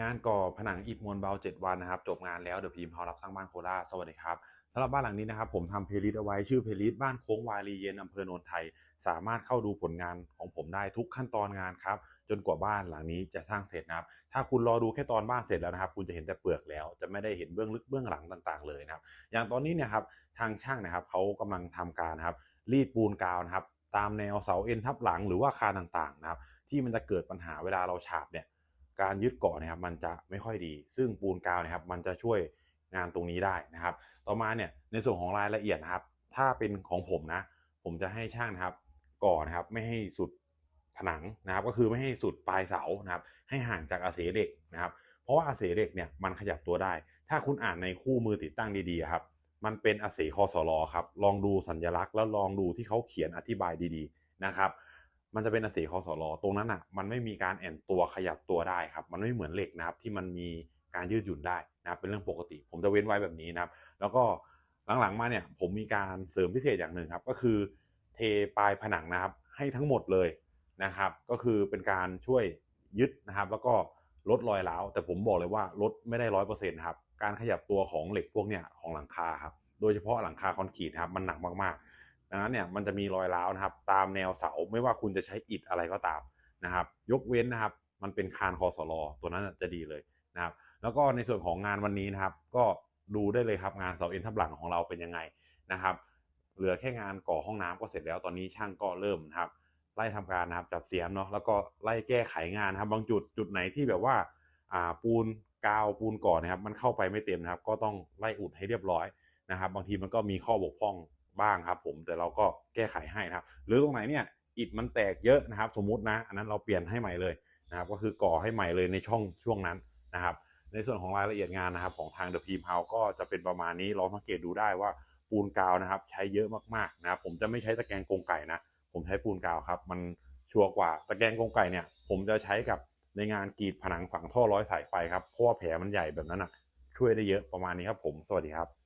งานก่อผนังอิฐมวลเบา 7 วันนะครับ จบงานแล้วเดอะพีมเฮารับสร้างบ้านโคราชสวัสดีครับสำหรับบ้านหลังนี้นะครับผมทำเพลย์ลิสต์เอาไว้ชื่อเพลย์ลิสต์บ้านโค้งวารีเย็นอำเภอโนนไทย สามารถเข้าดูผลงานของผมได้ทุกขั้นตอนงานครับจนกว่าบ้านหลังนี้จะสร้างเสร็จนะครับ ถ้าคุณรอดูแค่ตอนบ้านเสร็จแล้วนะครับ คุณจะเห็นแต่เปลือกแล้ว จะไม่ได้เห็นเบื้องลึกเบื้องหลังต่าง ๆ เลยนะครับ อย่างตอนนี้เนี่ยครับทางช่างนะครับเขากำลังทำการนะครับรีดปูนกาวนะครับ ตามแนวเสาเอ็นทับหลังหรือว่าคานต่างๆนะครับ ที่มันจะเกิดปัญหาเวลาเราฉาบเนี่ย การยึดเกาะนะครับมันจะไม่ค่อยดี ซึ่งปูนกาวนะครับมันจะช่วยงานตรงนี้ได้นะครับ ต่อมาเนี่ยในส่วนของรายละเอียดนะครับ ถ้าเป็นของผมนะ ผมจะให้ช่างนะครับก่อนะครับไม่ให้สุดผนังนะครับ ก็คือไม่ให้สุดปลายเสานะครับ ให้ห่างจากอาเสเหล็กนะครับ เพราะว่าอาเสเหล็กเนี่ยมันขยับตัวได้ ถ้าคุณอ่านในคู่มือติดตั้งดีๆครับมันเป็นอาเสคอสลอครับลองดูสัญลักษณ์แล้วลองดูที่เขาเขียนอธิบายดีๆนะครับ มันจะเป็นอาเสคอสลอตรงนั้นอะมันไม่มีการแอนตัวขยับตัวได้ครับ มันไม่เหมือนเหล็กนะครับที่มันมีการยืดหยุ่นได้นะครับเป็นเรื่องปกติ ผมจะเว้นไว้แบบนี้นะครับ แล้วก็หลังๆมาเนี่ยผมมีการเสริมพิเศษอย่างหนึ่งครับ ก็คือเทปลายผนังนะครับ ให้ทั้งหมดเลยนะครับ ก็คือเป็นการช่วยยึดนะครับ แล้วก็ลดรอยร้าวแต่ผมบอกเลยว่าลดไม่ได้ร้อยเปอร์เซ็นต์ครับการขยับตัวของเหล็กพวกเนี่ยของหลังคาครับโดยเฉพาะหลังคาคอนกรีตครับมันหนักมากๆ ดังนั้นเนี่ยมันจะมีรอยร้าวนะครับ ตามแนวเสาไม่ว่าคุณจะใช้อิฐอะไรก็ตามนะครับ ยกเว้นนะครับ มันเป็นคานคอสลอตัวนั้นจะดีเลยนะครับ แล้วก็ในส่วนของงานวันนี้นะครับ ก็ดูได้เลยครับงานเสาเอ็นทับหลังของเราเป็นยังไงนะครับ เหลือแค่งานก่อห้องน้ำก็เสร็จแล้วตอนนี้ช่างก็เริ่มนะครับไล่ทำการนะครับจับเสียมเนาะแล้วก็ไล่แก้ไขงานนะครับบางจุดจุดไหนที่แบบว่าอ่าปูนกาวปูนก่อนนะครับ มันเข้าไปไม่เต็มนะครับ ก็ต้องไล่อุดให้เรียบร้อยนะครับ บางทีมันก็มีข้อบกพร่อง บ้างครับ ผมแต่เราก็แก้ไขให้นะครับ หรือตรงไหนเนี่ยอิฐมันแตกเยอะนะครับ สมมุตินะอันนั้นเราเปลี่ยนให้ใหม่เลยนะครับ ก็คือก่อให้ใหม่เลยในช่องช่วงนั้นนะครับ ในส่วนของรายละเอียดงานนะครับ ของทาง The p ีมเฮาก็จะเป็นประมาณนี้ลองสังเกตดูได้ว่าปูนกาวนะครับ ใช้เยอะมากๆนะครับ ผมจะไม่ใช้ตะแกรงกรงไก่นะผมใช้ปูนกาวครับ มันชัวร์กว่าตะแกรงกรงไก่เนี่ย ผมจะใช้กับในงานกรีดผนังฝังท่อร้อยสายไฟครับเพราะว่าแผลมันใหญ่แบบนั้นอะช่วยได้เยอะประมาณนี้ครับผมสวัสดีครับ